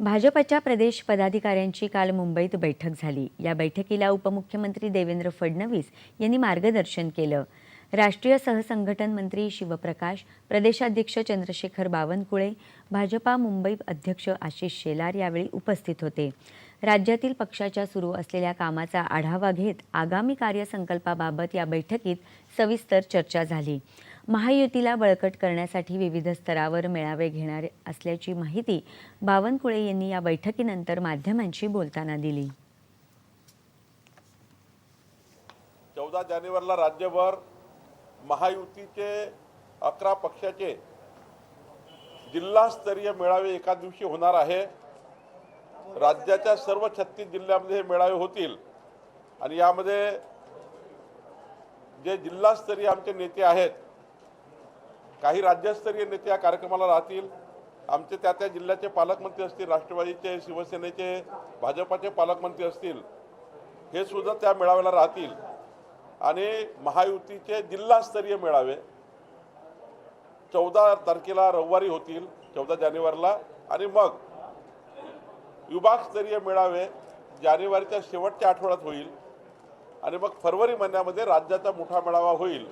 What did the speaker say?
भाजपच्या प्रदेश पदाधिकाऱ्यांची काल मुंबईत बैठक झाली. या बैठकीला उपमुख्यमंत्री देवेंद्र फडणवीस यांनी मार्गदर्शन केलं. राष्ट्रीय सहसंघटन मंत्री शिवप्रकाश प्रदेशाध्यक्ष चंद्रशेखर बावनकुळे भाजपा मुंबई अध्यक्ष आशिष शेलार यावेळी उपस्थित होते. राज्यातील पक्षाच्या सुरू असलेल्या कामाचा आढावा घेत आगामी कार्यसंकल्पाबाबत या बैठकीत सविस्तर चर्चा झाली. महायुतीला बळकट करण्यासाठी विविध स्तरावर मेळावे घेणार असल्याची माहिती बावनकुळे यांनी या बैठकीनंतर माध्यमांशी बोलताना दिली. चौदा जानेवारीला राज्यभर महायुतीचे अकरा पक्षाचे जिल्हास्तरीय मेळावे एका दिवशी होणार आहे. राज्याच्या सर्व छत्तीस जिल्ह्यामध्ये हे मेळावे होतील. आणि यामध्ये जे जिल्हास्तरीय आमचे नेते आहेत काही राज्यस्तरीय नेते या कार्यक्रमाला राहतील. आमचे त्या त्या जिल्ह्याचे पालकमंत्री असतील राष्ट्रवादीचे शिवसेनेचे भाजपाचे पालकमंत्री असतील हे सुद्धा त्या मेळाव्याला राहतील. आणि महायुतीचे जिल्हास्तरीय मेळावे चौदा तारखेला रविवारी होतील चौदा जानेवारीला. आणि मग विभागस्तरीय मेळावे जानेवारीच्या शेवटच्या आठवड्यात होईल. आणि मग फरवरी महिन्यामध्ये राज्याचा मोठा मेळावा होईल.